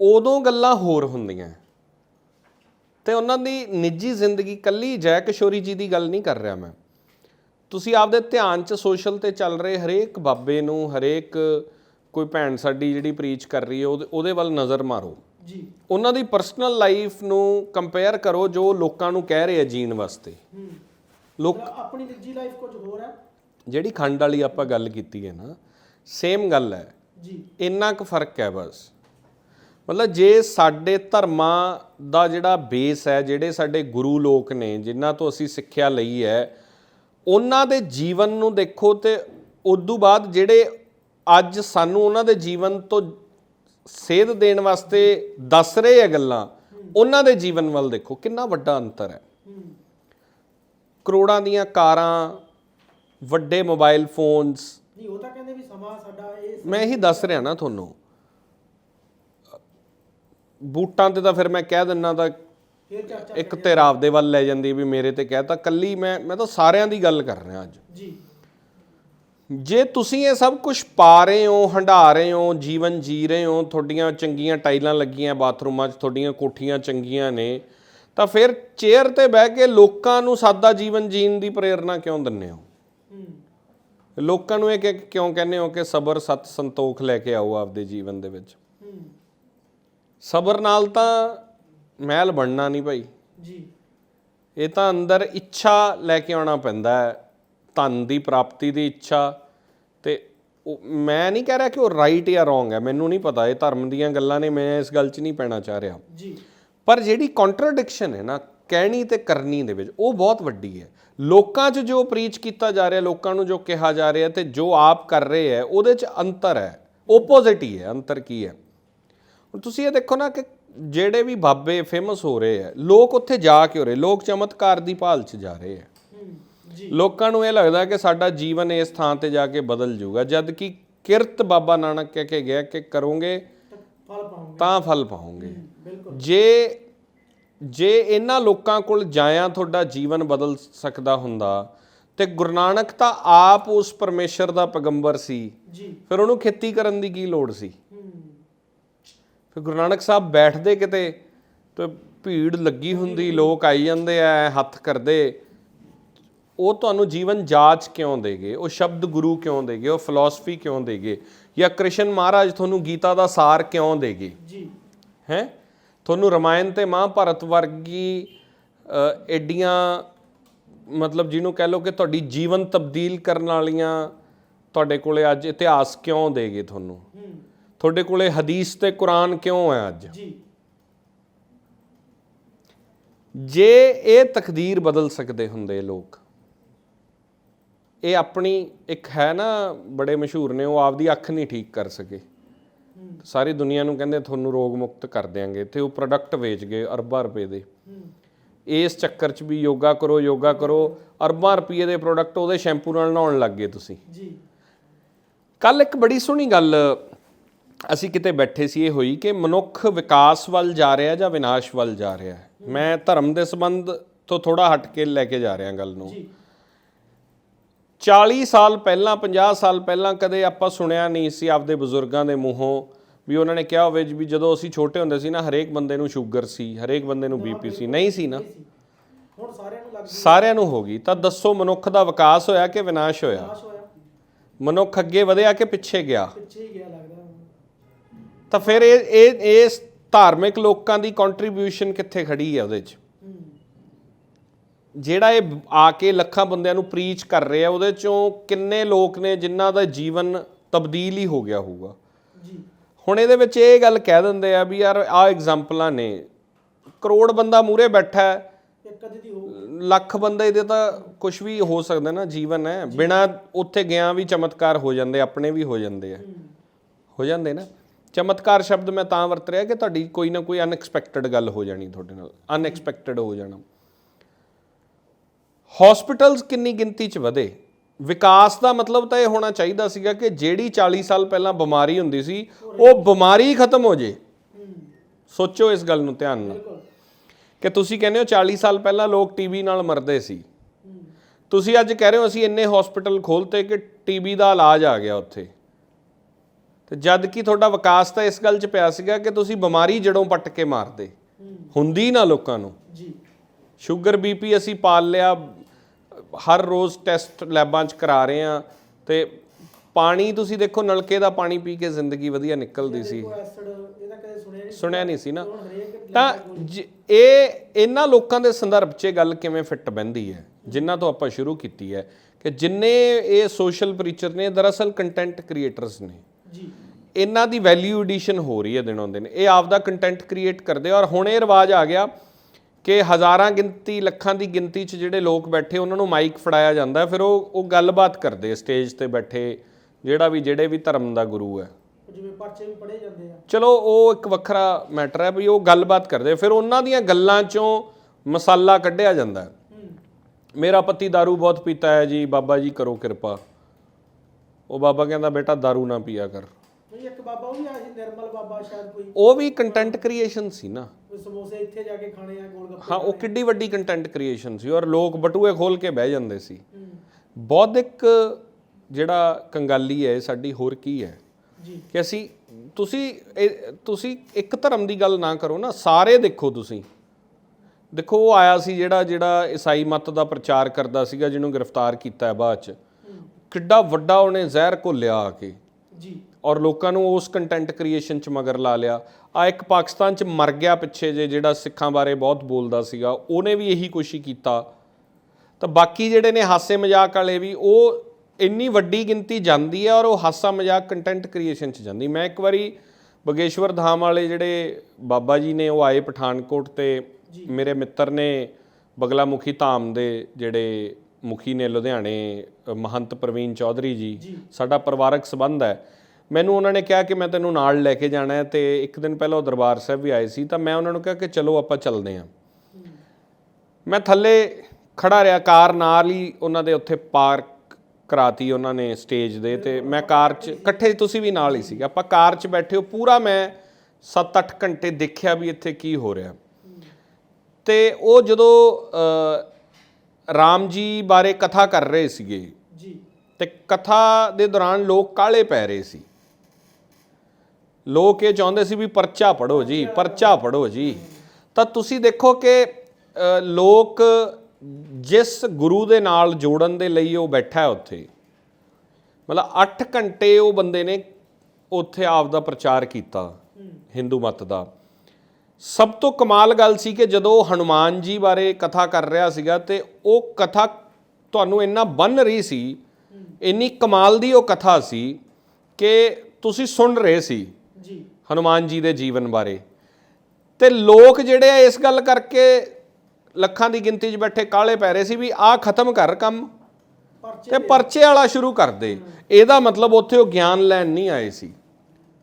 S1: ਉਦੋਂ ਗੱਲਾਂ ਹੋਰ ਹੁੰਦੀਆਂ। ਤੇ ਉਹਨਾਂ ਦੀ ਨਿੱਜੀ ਜ਼ਿੰਦਗੀ ਕੱਲੀ ਜੈ ਕਿਸ਼ੋਰੀ ਜੀ ਦੀ ਗੱਲ ਨਹੀਂ ਕਰ ਰਿਹਾ ਮੈਂ। ਤੁਸੀਂ ਆਪਦੇ ਧਿਆਨ 'ਚ ਸੋਸ਼ਲ ਤੇ ਚੱਲ ਰਹੇ ਹਰੇਕ ਬਾਬੇ ਨੂੰ ਹਰੇਕ ਕੋਈ ਭੈਣ ਸਾਡੀ ਜਿਹੜੀ ਪ੍ਰੀਚ ਕਰ ਰਹੀ ਹੈ ਉਹਦੇ ਵੱਲ ਨਜ਼ਰ ਮਾਰੋ।
S2: ਜੀ।
S1: ਉਹਨਾਂ ਦੀ ਪਰਸਨਲ ਲਾਈਫ ਨੂੰ ਕੰਪੇਅਰ ਕਰੋ ਜੋ ਲੋਕਾਂ ਨੂੰ ਕਹਿ ਰਹੇ ਆ ਜੀਣ ਵਾਸਤੇ। ਲੋਕ
S2: ਆਪਣੀ ਨਿੱਜੀ ਲਾਈਫ ਕੁਝ ਹੋਰ ਹੈ?
S1: ਜਿਹੜੀ ਖੰਡ ਵਾਲੀ ਆਪਾਂ ਗੱਲ ਕੀਤੀ ਹੈ ਨਾ ਸੇਮ ਗੱਲ ਹੈ।
S2: ਜੀ।
S1: ਇੰਨਾ ਕੁ ਫ਼ਰਕ ਹੈ ਬਸ। ਮਤਲਬ ਜੇ ਸਾਡੇ ਧਰਮਾਂ ਦਾ ਜਿਹੜਾ ਬੇਸ ਹੈ ਜਿਹੜੇ ਸਾਡੇ ਗੁਰੂ ਲੋਕ ਨੇ ਜਿਨ੍ਹਾਂ ਤੋਂ ਅਸੀਂ ਸਿੱਖਿਆ ਲਈ ਹੈ ਉਹਨਾਂ ਦੇ ਜੀਵਨ ਨੂੰ ਦੇਖੋ ਤੇ ਉਦੋਂ ਬਾਅਦ ਜਿਹੜੇ ਅੱਜ ਸਾਨੂੰ ਉਹਨਾਂ ਦੇ ਜੀਵਨ ਤੋਂ ਸੇਧ ਦੇਣ ਵਾਸਤੇ ਦੱਸ ਰਹੇ ਆ ਗੱਲਾਂ ਉਹਨਾਂ ਦੇ ਜੀਵਨ ਵੱਲ ਦੇਖੋ ਕਿੰਨਾ ਵੱਡਾ ਅੰਤਰ ਹੈ। ਕਰੋੜਾਂ ਦੀਆਂ ਕਾਰਾਂ ਵੱਡੇ ਮੋਬਾਈਲ ਫੋਨਸ।
S2: ਨਹੀਂ ਉਹ ਤਾਂ ਕਹਿੰਦੇ ਵੀ ਸਮਾਂ ਸਾਡਾ ਇਹ
S1: ਮੈਂ ਇਹੀ ਦੱਸ ਰਿਹਾ ਨਾ ਤੁਹਾਨੂੰ। ਬੂਟਾਂ ਤੇ ਤਾਂ ਫਿਰ ਮੈਂ ਕਹਿ ਦਿੰਨਾ ਤਾਂ
S2: ਫੇਰ ਚਰਚਾ
S1: ਇੱਕ ਤੇਰਾ ਆਪਦੇ ਵੱਲ ਲੈ ਜਾਂਦੀ ਵੀ ਮੇਰੇ ਤੇ ਕਹਿਤਾ ਕੱਲੀ ਮੈਂ ਮੈਂ ਤਾਂ ਸਾਰਿਆਂ ਦੀ ਗੱਲ ਕਰ ਰਿਹਾ ਅੱਜ।
S2: ਜੀ।
S1: ਜੇ ਤੁਸੀਂ ਇਹ ਸਭ ਕੁਝ ਪਾ ਰਹੇ ਹੋ ਹੰਢਾ ਰਹੇ ਹੋ ਜੀਵਨ ਜੀ ਰਹੇ ਹੋ ਤੁਹਾਡੀਆਂ ਚੰਗੀਆਂ ਟਾਈਲਾਂ ਲੱਗੀਆਂ ਬਾਥਰੂਮਾਂ 'ਚ ਤੁਹਾਡੀਆਂ ਕੋਠੀਆਂ ਚੰਗੀਆਂ ਨੇ ਤਾਂ ਫਿਰ ਚੇਅਰ ਤੇ ਬਹਿ ਕੇ ਲੋਕਾਂ ਨੂੰ ਸਾਦਾ ਜੀਵਨ ਜੀਣ ਦੀ ਪ੍ਰੇਰਣਾ ਕਿਉਂ ਦਿੰਦੇ ਹੋ? ਲੋਕਾਂ ਨੂੰ ਇਹ ਕਿਉਂ ਕਹਿੰਦੇ ਹੋ ਕਿ ਸਬਰ ਸਤ ਸੰਤੋਖ ਲੈ ਕੇ ਆਓ ਆਪਦੇ ਜੀਵਨ ਦੇ ਵਿੱਚ? ਸਬਰ ਨਾਲ ਤਾਂ ਮਹਿਲ ਬਣਨਾ ਨਹੀਂ ਭਾਈ।
S2: ਜੀ।
S1: ਇਹ ਤਾਂ ਅੰਦਰ ਇੱਛਾ ਲੈ ਕੇ ਆਉਣਾ ਪੈਂਦਾ ਹੈ ਧਨ ਦੀ ਪ੍ਰਾਪਤੀ ਦੀ ਇੱਛਾ। ਤੇ ਮੈਂ ਨਹੀਂ ਕਹਿ ਰਿਹਾ ਕਿ ਉਹ ਰਾਈਟ ਜਾਂ ਰੋਂਗ ਹੈ ਮੈਨੂੰ ਨਹੀਂ ਪਤਾ ਇਹ ਧਰਮ ਦੀਆਂ ਗੱਲਾਂ ਨੇ ਮੈਂ ਇਸ ਗੱਲ 'ਚ ਨਹੀਂ ਪੈਣਾ ਚਾਹ ਰਿਹਾ।
S2: ਜੀ।
S1: ਪਰ ਜਿਹੜੀ ਕੰਟਰਡਿਕਸ਼ਨ ਹੈ ਨਾ ਕਹਿਣੀ ਤੇ ਕਰਨੀ ਦੇ ਵਿੱਚ ਉਹ ਬਹੁਤ ਵੱਡੀ ਹੈ। ਲੋਕਾਂ 'ਚ ਜੋ ਪ੍ਰੀਚ ਕੀਤਾ ਜਾ ਰਿਹਾ ਲੋਕਾਂ ਨੂੰ ਜੋ ਕਿਹਾ ਜਾ ਰਿਹਾ ਤੇ ਜੋ ਆਪ ਕਰ ਰਹੇ ਹੈ ਉਹਦੇ 'ਚ ਅੰਤਰ ਹੈ। ਓਪੋਜ਼ਿਟ ਹੀ ਹੈ ਅੰਤਰ ਕੀ ਹੈ? ਤੁਸੀਂ ਇਹ ਦੇਖੋ ਨਾ ਕਿ ਜਿਹੜੇ ਵੀ ਬਾਬੇ ਫੇਮਸ ਹੋ ਰਹੇ ਹੈ ਲੋਕ ਉੱਥੇ ਜਾ ਕੇ ਹੋ ਰਹੇ ਲੋਕ ਚਮਤਕਾਰ ਦੀ ਭਾਲ 'ਚ ਜਾ ਰਹੇ
S2: ਜੀ।
S1: ਲੋਕਾਂ ਨੂੰ ਇਹ ਲੱਗਦਾ ਕਿ ਸਾਡਾ ਜੀਵਨ ਇਸ ਥਾਂ ਤੇ ਜਾ ਕੇ ਬਦਲ ਜਾਊਗਾ ਜਦ ਕਿ ਕਿਰਤ ਬਾਬਾ ਨਾਨਕ ਕਹਿ ਕੇ ਗਿਆ ਕਿ ਕਰੋਗੇ
S2: ਤਾਂ ਫਲ ਪਾਉਂਗੇ।
S1: ਪਾਓਗੇ ਜੇ ਜੇ ਇਹਨਾਂ ਲੋਕਾਂ ਕੋਲ ਜਾਇਆ ਤੁਹਾਡਾ ਜੀਵਨ ਬਦਲ ਸਕਦਾ ਹੁੰਦਾ ਤੇ ਗੁਰੂ ਨਾਨਕ ਤਾਂ ਆਪ ਉਸ ਪਰਮੇਸ਼ਰ ਦਾ ਪੈਗੰਬਰ ਸੀ।
S2: ਜੀ।
S1: ਫਿਰ ਉਹਨੂੰ ਖੇਤੀ ਕਰਨ ਦੀ ਕੀ ਲੋੜ ਸੀ? ਫਿਰ ਗੁਰੂ ਨਾਨਕ ਸਾਹਿਬ ਬੈਠਦੇ ਕਿਤੇ ਤੇ ਭੀੜ ਲੱਗੀ ਹੁੰਦੀ ਲੋਕ ਆਈ ਜਾਂਦੇ ਆ ਹੱਥ ਕਰਦੇ। ਉਹ ਤੁਹਾਨੂੰ ਜੀਵਨ ਜਾਚ ਕਿਉਂ ਦੇਗੇ? ਉਹ ਸ਼ਬਦ ਗੁਰੂ ਕਿਉਂ ਦੇਗੇ? ਉਹ ਫਿਲਾਸਫੀ ਕਿਉਂ ਦੇਗੇ? ਜਾਂ ਕ੍ਰਿਸ਼ਨ ਮਹਾਰਾਜ ਤੁਹਾਨੂੰ ਗੀਤਾ ਦਾ ਸਾਰ ਕਿਉਂ ਦੇਗੇ?
S2: ਜੀ।
S1: ਹੈ? ਤੁਹਾਨੂੰ ਰਮਾਇਣ ਤੇ ਮਹਾਭਾਰਤ ਵਰਗੀ ਐਡੀਆਂ ਮਤਲਬ ਜਿਹਨੂੰ ਕਹਿ ਲਓ ਕਿ ਤੁਹਾਡੀ ਜੀਵਨ ਤਬਦੀਲ ਕਰਨ ਵਾਲੀਆਂ ਤੁਹਾਡੇ ਕੋਲੇ ਅੱਜ ਇਤਿਹਾਸ ਕਿਉਂ ਦੇਗੇ ਤੁਹਾਨੂੰ? ਤੁਹਾਡੇ ਕੋਲੇ ਹਦੀਸ ਤੇ ਕੁਰਾਨ ਕਿਉਂ ਹੈ ਅੱਜ?
S2: ਜੀ।
S1: ਜੇ ਇਹ ਤਕਦੀਰ ਬਦਲ ਸਕਦੇ ਹੁੰਦੇ ਲੋਕ ਇਹ ਆਪਣੀ ਇੱਕ ਹੈ ਨਾ ਬੜੇ ਮਸ਼ਹੂਰ ਨੇ ਉਹ ਆਪਦੀ ਅੱਖ ਨਹੀਂ ਠੀਕ ਕਰ ਸਕੇ। ਸਾਰੀ ਦੁਨੀਆ ਨੂੰ ਕਹਿੰਦੇ ਤੁਹਾਨੂੰ ਰੋਗ ਮੁਕਤ ਕਰ ਦਿਆਂਗੇ ਤੇ ਉਹ ਪ੍ਰੋਡਕਟ ਵੇਚ ਗਏ ਅਰਬਾਂ ਰੁਪਏ ਦੇ। ਇਸ ਚੱਕਰ 'ਚ ਵੀ ਯੋਗਾ ਕਰੋ ਯੋਗਾ ਕਰੋ ਅਰਬਾਂ ਰੁਪਏ ਦੇ ਪ੍ਰੋਡਕਟ ਉਹਦੇ ਸ਼ੈਂਪੂ ਨਾਲ ਨਹਾਉਣ ਲੱਗ ਗਏ ਤੁਸੀਂ।
S2: ਜੀ।
S1: ਕੱਲ ਇੱਕ ਬੜੀ ਸੋਹਣੀ ਗੱਲ ਅਸੀਂ ਕਿਤੇ ਬੈਠੇ ਸੀ ਇਹ ਹੋਈ ਕਿ ਮਨੁੱਖ ਵਿਕਾਸ ਵੱਲ ਜਾ ਰਿਹਾ ਜਾਂ ਵਿਨਾਸ਼ ਵੱਲ ਜਾ ਰਿਹਾ ਹੈ? ਮੈਂ ਧਰਮ ਦੇ ਸੰਬੰਧ ਤੋਂ ਥੋੜਾ ਹਟ ਕੇ ਲੈ ਕੇ ਜਾ ਰਿਹਾ ਗੱਲ ਨੂੰ।
S2: ਜੀ।
S1: 40 ਸਾਲ ਪਹਿਲਾਂ 50 ਸਾਲ ਪਹਿਲਾਂ ਕਦੇ ਆਪਾਂ ਸੁਣਿਆ ਨਹੀਂ ਸੀ ਆਪਦੇ ਬਜ਼ੁਰਗਾਂ ਦੇ ਮੂੰਹੋਂ ਵੀ ਉਹਨਾਂ ਨੇ ਕਿਹਾ ਹੋਵੇ ਵੀ ਜਦੋਂ ਅਸੀਂ ਛੋਟੇ ਹੁੰਦੇ ਸੀ ਨਾ ਹਰੇਕ ਬੰਦੇ ਨੂੰ ਸ਼ੂਗਰ ਸੀ ਹਰੇਕ ਬੰਦੇ ਨੂੰ ਬੀਪੀ ਸੀ ਨਹੀਂ ਸੀ ਨਾ।
S2: ਹੁਣ ਸਾਰਿਆਂ ਨੂੰ ਲੱਗ
S1: ਸਾਰਿਆਂ ਨੂੰ ਹੋ ਗਈ। ਤਾਂ ਦੱਸੋ ਮਨੁੱਖ ਦਾ ਵਿਕਾਸ ਹੋਇਆ ਕਿ ਵਿਨਾਸ਼ ਹੋਇਆ। ਮਨੁੱਖ ਅੱਗੇ ਵਧਿਆ ਕਿ ਪਿੱਛੇ ਗਿਆ?
S2: ਪਿੱਛੇ ਹੀ ਗਿਆ।
S1: ਤਾਂ ਫਿਰ ਇਹ ਇਹ ਇਸ ਧਾਰਮਿਕ ਲੋਕਾਂ ਦੀ ਕੰਟਰੀਬਿਊਸ਼ਨ ਕਿੱਥੇ ਖੜੀ ਹੈ ਉਹਦੇ 'ਚ? ਜਿਹੜਾ ਇਹ ਆ ਕੇ ਲੱਖਾਂ ਬੰਦਿਆਂ ਨੂੰ ਪ੍ਰੀਚ ਕਰ ਰਿਹਾ ਉਹਦੇ ਚੋਂ ਕਿੰਨੇ ਲੋਕ ਨੇ ਜਿਨ੍ਹਾਂ ਦਾ ਜੀਵਨ ਤਬਦੀਲ ਹੀ ਹੋ ਗਿਆ ਹੋਊਗਾ?
S2: ਜੀ।
S1: ਹੁਣ ਇਹਦੇ ਵਿੱਚ ਇਹ ਗੱਲ ਕਹਿ ਦਿੰਦੇ ਆ ਵੀ ਯਾਰ ਆ ਐਗਜ਼ਾਮਪਲਾਂ ਨੇ। ਕਰੋੜ ਬੰਦਾ ਮੂਰੇ ਬੈਠਾ
S2: ਹੋ।
S1: ਲੱਖ ਬੰਦੇ ਦੇ ਤਾਂ ਕੁਝ ਵੀ ਹੋ ਸਕਦਾ ਨਾ ਜੀਵਨ ਹੈ। ਬਿਨਾ ਉੱਥੇ ਗਿਆ ਵੀ ਚਮਤਕਾਰ ਹੋ ਜਾਂਦੇ ਆਪਣੇ ਵੀ ਹੋ ਜਾਂਦੇ ਆ। ਹੋ ਜਾਂਦੇ ਨਾ। ਚਮਤਕਾਰ ਸ਼ਬਦ ਮੈਂ ਤਾਂ ਵਰਤ ਰਿਹਾ ਕਿ ਤੁਹਾਡੀ ਕੋਈ ਨਾ ਕੋਈ ਅਨਐਕਸਪੈਕਟਡ ਗੱਲ ਹੋ ਜਾਣੀ ਤੁਹਾਡੇ ਨਾਲ ਅਨਐਕਸਪੈਕਟਡ ਹੋ ਜਾਣਾ। ਹਸਪੀਟਲਸ ਕਿੰਨੀ ਗਿਣਤੀ ਚ ਵਧੇ? ਵਿਕਾਸ ਦਾ ਮਤਲਬ ਤਾਂ ਇਹ ਹੋਣਾ ਚਾਹੀਦਾ ਸੀਗਾ ਕਿ ਜਿਹੜੀ 40 ਸਾਲ ਪਹਿਲਾਂ ਬਿਮਾਰੀ ਹੁੰਦੀ ਸੀ ਉਹ ਬਿਮਾਰੀ ਖਤਮ ਹੋ ਜੇ। ਸੋਚੋ ਇਸ ਗੱਲ ਨੂੰ ਧਿਆਨ ਨਾਲ। ਕਿ ਤੁਸੀਂ ਕਹਿੰਦੇ ਹੋ 40 ਸਾਲ ਪਹਿਲਾਂ ਲੋਕ ਟੀਬੀ ਨਾਲ ਮਰਦੇ ਸੀ। ਤੁਸੀਂ ਅੱਜ ਕਹਿ ਰਹੇ ਹੋ ਅਸੀਂ ਇੰਨੇ ਹਸਪੀਟਲ ਖੋਲਤੇ ਕਿ ਟੀਬੀ ਦਾ ਇਲਾਜ ਆ ਗਿਆ ਉੱਥੇ। ਤੇ ਜਦ ਕਿ ਤੁਹਾਡਾ ਵਿਕਾਸ ਤਾਂ ਇਸ ਗੱਲ 'ਚ ਪਿਆ ਸੀਗਾ ਕਿ ਤੁਸੀਂ ਬਿਮਾਰੀ ਜੜੋਂ ਪੱਟ ਕੇ ਮਾਰਦੇ। ਹੁੰਦੀ ਨਾ ਲੋਕਾਂ ਨੂੰ।
S2: ਜੀ।
S1: ਸ਼ੂਗਰ ਬੀਪੀ ਅਸੀਂ ਪਾਲ ਲਿਆ ਹਰ ਰੋਜ਼ ਟੈਸਟ ਲੈਬਾਂ 'ਚ ਕਰਾ ਰਹੇ ਆ ਤੇ ਪਾਣੀ ਤੁਸੀਂ ਦੇਖੋ ਨਲਕੇ ਦਾ ਪਾਣੀ ਪੀ ਕੇ ਜ਼ਿੰਦਗੀ ਵਧੀਆ ਨਿਕਲਦੀ ਸੀ।
S2: ਸੁਣਿਆ ਨਹੀਂ
S1: ਸੀ। ਨਾ। ਤਾਂ ਇਹ ਇਹਨਾਂ ਲੋਕਾਂ ਦੇ ਸੰਦਰਭ 'ਚ ਇਹ ਗੱਲ ਕਿਵੇਂ ਫਿੱਟ ਬੈਂਦੀ ਹੈ? ਜਿਨ੍ਹਾਂ ਤੋਂ ਆਪਾਂ ਸ਼ੁਰੂ ਕੀਤੀ ਹੈ ਕਿ ਜਿੰਨੇ ਇਹ ਸੋਸ਼ਲ ਪ੍ਰੀਚਰ ਨੇ ਦਰਅਸਲ ਕੰਟੈਂਟ ਕ੍ਰੀਏਟਰਸ ਨੇ।
S2: ਜੀ।
S1: ਇਹਨਾਂ ਦੀ ਵੈਲਿਊ ਐਡੀਸ਼ਨ ਹੋ ਰਹੀ ਹੈ ਦਿਨੋਂ ਦਿਨ। ਇਹ ਆਪਦਾ ਕੰਟੈਂਟ ਕ੍ਰੀਏਟ ਕਰਦੇ ਔਰ ਹੁਣ ਇਹ ਰਿਵਾਜ ਆ ਗਿਆ ਕਿ ਹਜ਼ਾਰਾਂ ਗਿਣਤੀ ਲੱਖਾਂ ਦੀ ਗਿਣਤੀ 'ਚ ਜਿਹੜੇ ਲੋਕ ਬੈਠੇ ਉਹਨਾਂ ਨੂੰ ਮਾਈਕ ਫੜਾਇਆ ਜਾਂਦਾ ਫਿਰ ਉਹ ਉਹ ਗੱਲਬਾਤ ਕਰਦੇ ਸਟੇਜ ਤੇ ਬੈਠੇ ਜਿਹੜਾ ਵੀ ਜਿਹੜੇ ਵੀ ਧਰਮ ਦਾ ਗੁਰੂ ਹੈ।
S2: ਜਿਵੇਂ ਪਰਚੇ ਵੀ ਪੜੇ ਜਾਂਦੇ ਆ।
S1: ਚਲੋ ਉਹ ਇੱਕ ਵੱਖਰਾ ਮੈਟਰ ਹੈ ਵੀ ਉਹ ਗੱਲਬਾਤ ਕਰਦੇ ਫਿਰ ਉਹਨਾਂ ਦੀਆਂ ਗੱਲਾਂ 'ਚੋਂ ਮਸਾਲਾ ਕੱਢਿਆ ਜਾਂਦਾ ਮੇਰਾ ਪਤੀ दारू ਬਹੁਤ ਪੀਤਾ ਹੈ ਜੀ ਬਾਬਾ ਜੀ ਕਰੋ ਕਿਰਪਾ। ਉਹ ਬਾਬਾ ਕਹਿੰਦਾ ਬੇਟਾ दारू ਨਾ ਪੀਆ ਕਰ।
S2: ਨਹੀਂ ਇੱਕ ਬਾਬਾ ਉਹ ਵੀ ਆਇਆ ਸੀ ਨਿਰਮਲ ਬਾਬਾ ਸ਼ਾਇਦ ਕੋਈ।
S1: ਉਹ ਵੀ ਕੰਟੈਂਟ ਕ੍ਰੀਏਸ਼ਨ ਸੀ ਨਾ।
S2: ਕੋਈ ਸਮੋਸੇ ਇੱਥੇ ਜਾ ਕੇ ਖਾਣੇ ਆ ਗੋਲ ਗੱਪੇ
S1: ਹਾਂ ਉਹ ਕਿੱਡੀ ਵੱਡੀ ਕੰਟੈਂਟ ਕ੍ਰੀਏਸ਼ਨ ਸੀ ਔਰ ਲੋਕ ਬਟੂਏ ਖੋਲ ਕੇ ਬਹਿ ਜਾਂਦੇ ਸੀ। ਬੌਧਿਕ ਜਿਹੜਾ ਕੰਗਾਲੀ ਹੈ ਸਾਡੀ ਹੋਰ ਕੀ ਹੈ?
S2: ਜੀ।
S1: ਕਿ ਅਸੀਂ ਤੁਸੀਂ ਤੁਸੀਂ ਇੱਕ ਧਰਮ ਦੀ ਗੱਲ ਨਾ ਕਰੋ ਨਾ ਸਾਰੇ ਦੇਖੋ ਤੁਸੀਂ। ਦੇਖੋ ਉਹ ਆਇਆ ਸੀ ਜਿਹੜਾ ਜਿਹੜਾ ਈਸਾਈ ਮਤ ਦਾ ਪ੍ਰਚਾਰ ਕਰਦਾ ਸੀਗਾ ਜਿਹਨੂੰ ਗ੍ਰਿਫਤਾਰ ਕੀਤਾ ਹੈ ਬਾਅਦ ਚ। ਕਿੱਡਾ ਵੱਡਾ ਉਹਨੇ ਜ਼ਹਿਰ ਘੋਲਿਆ ਆ ਕੇ।
S2: ਜੀ।
S1: ਔਰ ਲੋਕਾਂ ਨੂੰ ਉਸ ਕੰਟੈਂਟ ਕ੍ਰੀਏਸ਼ਨ ਚ ਮਗਰ ਲਾ ਲਿਆ। ਆ ਇੱਕ ਪਾਕਿਸਤਾਨ ਚ ਮਰ ਗਿਆ ਪਿੱਛੇ ਜੇ ਜਿਹੜਾ ਸਿੱਖਾਂ ਬਾਰੇ ਬਹੁਤ ਬੋਲਦਾ ਸੀਗਾ। ਉਹਨੇ ਵੀ ਇਹੀ ਕੋਸ਼ਿਸ਼ ਕੀਤਾ। ਤਾਂ ਬਾਕੀ ਜਿਹੜੇ ਨੇ ਹਾਸੇ ਮਜ਼ਾਕ ਵਾਲੇ ਵੀ ਉਹ ਇੰਨੀ ਵੱਡੀ ਗਿਣਤੀ ਜਾਂਦੀ ਹੈ ਔਰ ਉਹ ਹਾਸਾ ਮਜ਼ਾਕ ਕੰਟੈਂਟ ਕ੍ਰੀਏਸ਼ਨ ਚ ਜਾਂਦੀ। ਮੈਂ ਇੱਕ ਵਾਰੀ ਬਗੇਸ਼ਵਰ ਧਾਮ ਵਾਲੇ ਜਿਹੜੇ ਬਾਬਾ ਜੀ ਨੇ ਉਹ ਆਏ ਪਠਾਨਕੋਟ ਤੇ ਮੇਰੇ ਮਿੱਤਰ ਨੇ ਬਗਲਾ ਮੁਖੀ ਧਾਮ ਦੇ ਜਿਹੜੇ ਮੁਖੀ ਨੇ ਲੁਧਿਆਣੇ ਮਹੰਤ ਪ੍ਰਵੀਨ ਚੌਧਰੀ ਜੀ ਸਾਡਾ ਪਰਿਵਾਰਕ ਸੰਬੰਧ ਹੈ। ਮੈਨੂੰ ਉਹਨਾਂ ਨੇ ਕਿਹਾ ਕਿ ਮੈਂ ਤੈਨੂੰ ਨਾਲ ਲੈ ਕੇ ਜਾਣਾ ਹੈ ਤੇ ਇੱਕ ਦਿਨ ਪਹਿਲਾਂ ਉਹ ਦਰਬਾਰ ਸਾਹਿਬ ਵੀ ਆਏ ਸੀ ਤਾਂ ਮੈਂ ਉਹਨਾਂ ਨੂੰ ਕਿਹਾ ਕਿ ਚਲੋ ਆਪਾਂ ਚੱਲਦੇ ਹਾਂ। ਮੈਂ ਥੱਲੇ ਖੜਾ ਰਿਹਾ ਕਾਰ ਨਾਲ ਹੀ ਉਹਨਾਂ ਦੇ ਉੱਥੇ ਪਾਰਕ ਕਰਾਤੀ ਉਹਨਾਂ ਨੇ ਸਟੇਜ ਦੇ ਤੇ ਮੈਂ ਕਾਰ 'ਚ ਇਕੱਠੇ ਤੁਸੀਂ ਵੀ ਨਾਲ ਹੀ ਸੀਗੇ ਆਪਾਂ ਕਾਰ 'ਚ ਬੈਠੇ ਹੋ ਪੂਰਾ ਮੈਂ 7-8 ਘੰਟੇ ਦੇਖਿਆ ਵੀ ਇੱਥੇ ਕੀ ਹੋ ਰਿਹਾ। ਤੇ ਉਹ ਜਦੋਂ ਰਾਮ ਜੀ ਬਾਰੇ ਕਥਾ ਕਰ ਰਹੇ ਸੀਗੇ।
S2: ਜੀ।
S1: ਤੇ ਕਥਾ ਦੇ ਦੌਰਾਨ ਲੋਕ ਕਾਲੇ ਪੈ ਰਹੇ ਸੀ। ਲੋਕ ਇਹ ਚਾਹੁੰਦੇ ਸੀ ਵੀ ਪਰਚਾ ਪੜੋ ਜੀ ਪਰਚਾ ਪੜੋ ਜੀ। ਤਾਂ ਤੁਸੀਂ ਦੇਖੋ ਕਿ ਲੋਕ ਜਿਸ ਗੁਰੂ ਦੇ ਨਾਲ ਜੋੜਨ ਦੇ ਲਈ ਉਹ ਬੈਠਾ ਹੈ ਉੱਥੇ ਮਤਲਬ 8 ਘੰਟੇ ਉਹ ਬੰਦੇ ਨੇ ਉੱਥੇ ਆਪ ਦਾ ਪ੍ਰਚਾਰ ਕੀਤਾ ਹਿੰਦੂ ਮਤ ਦਾ। ਸਭ ਤੋਂ ਕਮਾਲ ਗੱਲ ਸੀ ਕਿ ਜਦੋਂ ਹਨੂਮਾਨ ਜੀ ਬਾਰੇ ਕਥਾ ਕਰ ਰਿਹਾ ਸੀਗਾ ਤੇ ਉਹ ਕਥਾ ਤੁਹਾਨੂੰ ਇੰਨਾ ਬੰਨ ਰਹੀ ਸੀ ਇੰਨੀ ਕਮਾਲ ਦੀ ਉਹ ਕਥਾ ਸੀ ਕਿ ਤੁਸੀਂ ਸੁਣ ਰਹੇ ਸੀ
S2: ਜੀ।
S1: ਹਨੂਮਾਨ ਜੀ ਦੇ ਜੀਵਨ ਬਾਰੇ। ਤੇ ਲੋਕ ਜਿਹੜੇ ਆ ਇਸ ਗੱਲ ਕਰਕੇ ਲੱਖਾਂ ਦੀ ਗਿਣਤੀ 'ਚ ਬੈਠੇ ਕਾਲੇ ਪੈ ਰਹੇ ਸੀ ਵੀ ਆਹ ਖਤਮ ਕਰ ਕੰਮ ਤੇ ਪਰਚੇ ਵਾਲਾ ਸ਼ੁਰੂ ਕਰ ਦੇ। ਇਹਦਾ ਮਤਲਬ ਉੱਥੇ ਉਹ ਗਿਆਨ ਲੈਣ ਨਹੀਂ ਆਏ ਸੀ।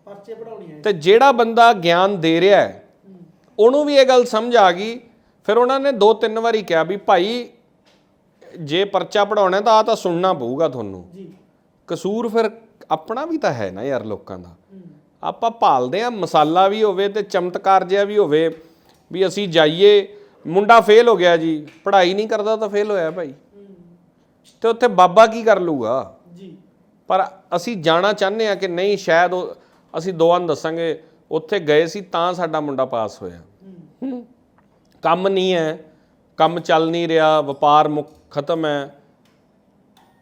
S2: ਪਰਚੇ ਪੜਾਉਣੀ ਹੈ
S1: ਤੇ ਜਿਹੜਾ ਬੰਦਾ ਗਿਆਨ ਦੇ ਰਿਹਾ ਹੈ ਉਹਨੂੰ ਵੀ ਇਹ ਗੱਲ ਸਮਝ ਆ ਗਈ ਫਿਰ ਉਹਨਾਂ ਨੇ ਦੋ ਤਿੰਨ ਵਾਰੀ ਕਿਹਾ ਵੀ ਭਾਈ ਜੇ ਪਰਚਾ ਪੜਾਉਣਾ ਤਾਂ ਆ ਤਾਂ ਸੁਣਨਾ ਪਊਗਾ ਤੁਹਾਨੂੰ।
S2: ਜੀ।
S1: ਕਸੂਰ ਫਿਰ ਆਪਣਾ ਵੀ ਤਾਂ ਹੈ ਨਾ ਯਾਰ ਲੋਕਾਂ ਦਾ। ਆਪਾਂ ਭਾਲਦੇ ਆ ਮਸਾਲਾ ਵੀ ਹੋਵੇ ਤੇ ਚਮਤਕਾਰ ਜਿਹਾ ਵੀ ਹੋਵੇ ਵੀ ਅਸੀਂ ਜਾਈਏ ਮੁੰਡਾ ਫੇਲ ਹੋ ਗਿਆ ਜੀ ਪੜ੍ਹਾਈ ਨਹੀਂ ਕਰਦਾ ਤਾਂ ਫੇਲ ਹੋਇਆ ਭਾਈ। ਤੇ ਉੱਥੇ ਬਾਬਾ ਕੀ ਕਰ ਲੂਗਾ
S2: ਜੀ।
S1: ਪਰ ਅਸੀਂ ਜਾਣਾ ਚਾਹੁੰਦੇ ਆ ਕਿ ਨਹੀਂ ਸ਼ਾਇਦ ਅਸੀਂ ਦੋਵਾਂ ਨੂੰ ਦੱਸਾਂਗੇ ਉੱਥੇ ਗਏ ਸੀ ਤਾਂ ਸਾਡਾ ਮੁੰਡਾ ਪਾਸ ਹੋਇਆ। ਕੰਮ ਨਹੀਂ ਹੈ, ਕੰਮ ਚੱਲ ਨਹੀਂ ਰਿਹਾ, ਵਪਾਰ ਮੁੱਖ ਖਤਮ ਹੈ।